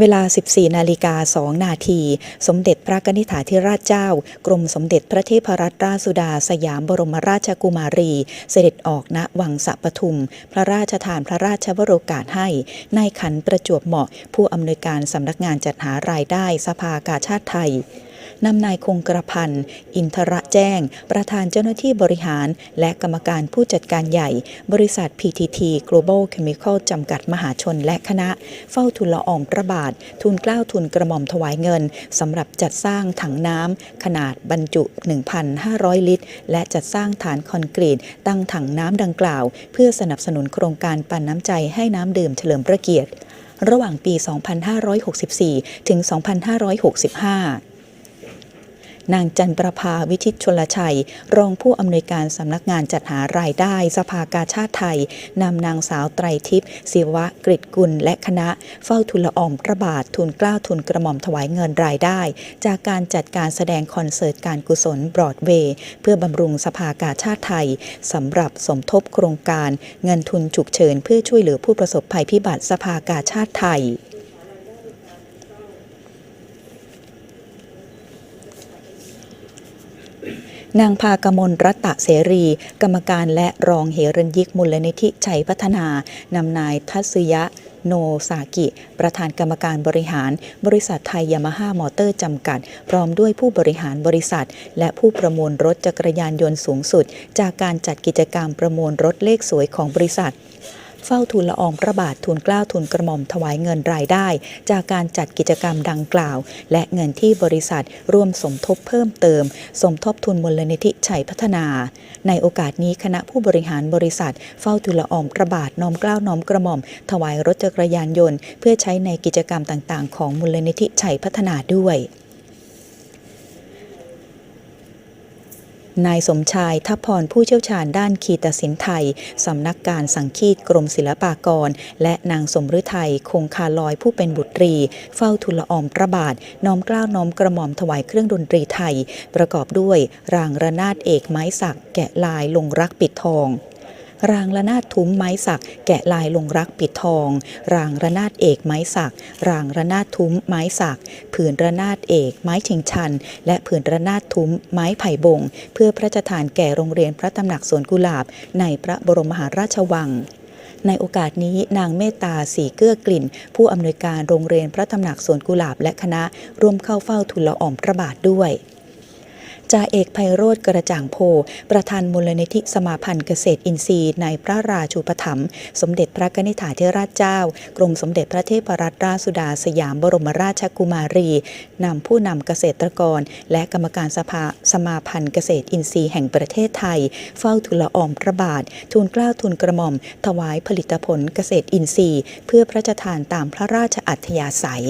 เวลา 14 นาฬิกา 2 นาที สมเด็จพระนิธิถาธิราชเจ้า กรมสมเด็จพระเทพรัตนราชสุดา สยามบรมราชกุมารี เสด็จออกณวังสะปทุม พระราชทานพระราชวโรกาสให้นายขันประจวบเหมาะ ผู้อำนวยการสำนักงานจัดหารายได้สภากาชาติไทย นำนายคงกระพันธ์อินทระแจ้ง ประธานเจ้าหน้าที่บริหาร และกรรมการผู้จัดการใหญ่ บริษัท PTT Global Chemical จำกัดมหาชนและคณะ เฝ้าทุนละอองพระบาท ทุนกล้าวทุนกระหม่อมถวายเงินสำหรับจัดสร้างถังน้ำขนาดบรรจุ 1,500 ลิตร และจัดสร้างฐานคอนกรีต ตั้งถังน้ำดังกล่าว เพื่อสนับสนุนโครงการปันน้ำใจให้น้ำดื่มเฉลิมพระเกียรติ ระหว่างปี 2564 ถึง 2565 นางจันประภาวิชิตชลชัย รองผู้อำนวยการสำนักงานจัดหารายได้สภากาชาติไทยนำนางสาวไตรทิพย์ศิวะกฤษกุลและคณะ เฝ้าทุนละอองพระบาททุนกล้าทุนกระหม่อมถวายเงินรายได้ จากการจัดการแสดงคอนเสิร์ตการกุศลบรอดเวย์เพื่อบำรุงสภากาชาติไทยสำหรับสมทบโครงการเงินทุนฉุกเฉินเพื่อช่วยเหลือผู้ประสบภัยพิบัติสภากาชาติไทย นางพากมลรัตะเสรี กรรมการและรองเหรัญยิกมูลนิธิชัยพัฒนานำนายทัศยะโนซากิ ประธานกรรมการบริหาร บริษัทไทยยามาฮ่ามอเตอร์จำกัด พร้อมด้วยผู้บริหารบริษัท และผู้ประมูลรถจักรยานยนต์สูงสุด จากการจัดกิจกรรมประมูลรถเลขสวยของบริษัท เฝ้าทูลละอองพระบาททูลเกล้าทูลกระหม่อมถวายเงินรายได้ จากการจัดกิจกรรมดังกล่าว และเงินที่บริษัทร่วมสมทบเพิ่มเติม สมทบทุนมูลนิธิชัยพัฒนา ในโอกาสนี้คณะผู้บริหารบริษัท เฝ้าทูลละอองพระบาทน้อมเกล้าน้อมกระหม่อม ถวายรถจักรยานยนต์ เพื่อใช้ในกิจกรรมต่างๆ ของมูลนิธิชัยพัฒนาด้วย นายสมชายทัพพรผู้เชี่ยวชาญด้านคีตศิลป์ไทย สำนักการสังคีตกรมศิลปากร และนางสมฤทัยคงคาลอยผู้เป็นบุตรี เฝ้าทุลลอองพระบาท น้อมกล้าวน้อมกระหม่อมถวายเครื่องดนตรีไทย ประกอบด้วยรางระนาดเอกไม้สักแกะลายลงรักปิดทอง รางระนาดทุ้มไม้สัก แกะลายลงรักปิดทอง รางระนาดเอกไม้สัก รางระนาดทุ้มไม้สัก ผืนระนาดเอก ไม้ชิงชัน และผืนระนาดทุ้มไม้ไผ่บง เพื่อพระราชทานแก่โรงเรียนพระตำหนักสวนกุหลาบ ในพระบรมมหาราชวังในโอกาสนี้นางเมตตาสีเกื้อกลิ่น ผู้อำนวยการโรงเรียนพระตำหนักสวนกุหลาบและคณะร่วมเข้าเฝ้าทุนละอองพระบาทด้วย จ่าเอกไพโรธกระจ่างโพ ประธานมูลนิธิสมาพันธ์เกษตรอินทรีย์ในพระราชูปถัมภ์สมเด็จพระกนิษฐาธิราชเจ้า กรมสมเด็จพระเทพรัตนราชสุดาสยามบรมราชกุมารีนำผู้นำเกษตรกร และกรรมการสภาสมาพันธ์เกษตรอินทรีย์แห่งประเทศไทย เฝ้าทุลอองพระบาท ทูลเกล้าทูลกระหม่อม ถวายผลิตผลเกษตรอินทรีย์ เพื่อพระราชทานตามพระราชอัธยาศัย